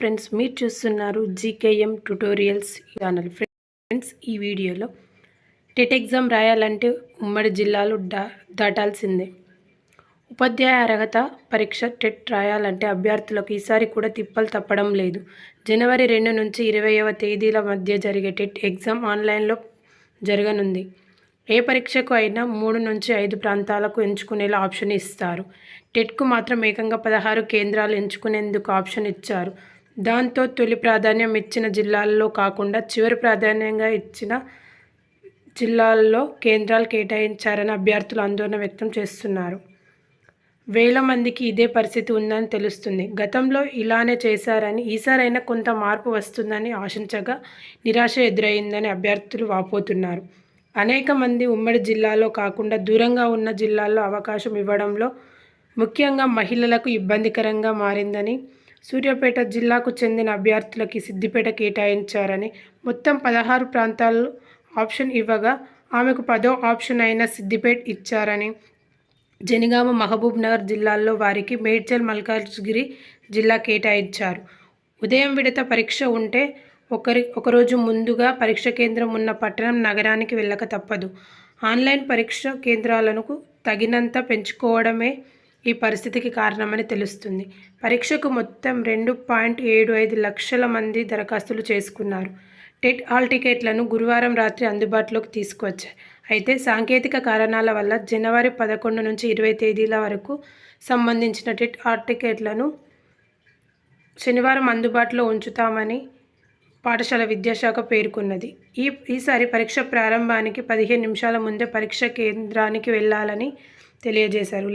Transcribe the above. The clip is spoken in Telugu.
ఫ్రెండ్స్ మీరు చూస్తున్నారు జీకేఎం ట్యుటోరియల్స్ ఛానల్. ఫ్రెండ్స్ ఈ వీడియోలో టెట్ ఎగ్జామ్ రాయాలంటే ఉమ్మడి జిల్లాలు దా దాటాల్సిందే. ఉపాధ్యాయ అర్హత పరీక్ష టెట్ రాయాలంటే అభ్యర్థులకు ఈసారి కూడా తిప్పలు తప్పడం లేదు. జనవరి రెండు నుంచి ఇరవైవ తేదీల మధ్య జరిగే టెట్ ఎగ్జామ్ ఆన్లైన్లో జరగనుంది. ఏ పరీక్షకు అయినా మూడు నుంచి ఐదు ప్రాంతాలకు ఎంచుకునేలా ఆప్షన్ ఇస్తారు. టెట్కు మాత్రం ఏకంగా పదహారు కేంద్రాలు ఎంచుకునేందుకు ఆప్షన్ ఇచ్చారు. దాంతో తొలి ప్రాధాన్యం ఇచ్చిన జిల్లాల్లో కాకుండా చివరి ప్రాధాన్యంగా ఇచ్చిన జిల్లాల్లో కేంద్రాలు కేటాయించారని అభ్యర్థులు ఆందోళన వ్యక్తం చేస్తున్నారు. వేల మందికి ఇదే పరిస్థితి ఉందని తెలుస్తుంది. గతంలో ఇలానే చేశారని ఈసారైనా కొంత మార్పు వస్తుందని ఆశించగా నిరాశ ఎదురైందని అభ్యర్థులు వాపోతున్నారు. అనేక మంది ఉమ్మడి జిల్లాలో కాకుండా దూరంగా ఉన్న జిల్లాల్లో అవకాశం ఇవ్వడంలో ముఖ్యంగా మహిళలకు ఇబ్బందికరంగా మారిందని సూర్యాపేట జిల్లాకు చెందిన అభ్యర్థులకి సిద్దిపేట కేటాయించారని మొత్తం పదహారు ప్రాంతాల్లో ఆప్షన్ ఇవ్వగా ఆమెకు పదో ఆప్షన్ అయిన సిద్దిపేట ఇచ్చారని జనగామ మహబూబ్ నగర్ జిల్లాల్లో వారికి మేడ్చల్ మల్కాజ్గిరి జిల్లా కేటాయించారు. ఉదయం విడత పరీక్ష ఉంటే ఒకరి ఒకరోజు ముందుగా పరీక్ష కేంద్రం ఉన్న పట్టణం నగరానికి వెళ్ళక తప్పదు. ఆన్లైన్ పరీక్ష కేంద్రాలను తగినంత పెంచుకోవడమే ఈ పరిస్థితికి కారణమని తెలుస్తుంది. పరీక్షకు మొత్తం రెండు పాయింట్ ఏడు ఐదు లక్షల మంది దరఖాస్తులు చేసుకున్నారు. టెట్ హాల్ టికెట్లను గురువారం రాత్రి అందుబాటులోకి తీసుకువచ్చాయి. అయితే సాంకేతిక కారణాల వల్ల జనవరి పదకొండు నుంచి ఇరవై తేదీల వరకు సంబంధించిన టెట్ హాల్ టికెట్లను శనివారం అందుబాటులో ఉంచుతామని పాఠశాల విద్యాశాఖ పేర్కొన్నది. ఈ ఈసారి పరీక్ష ప్రారంభానికి పదిహేను నిమిషాల ముందే పరీక్ష కేంద్రానికి వెళ్ళాలని తెలియజేశారు.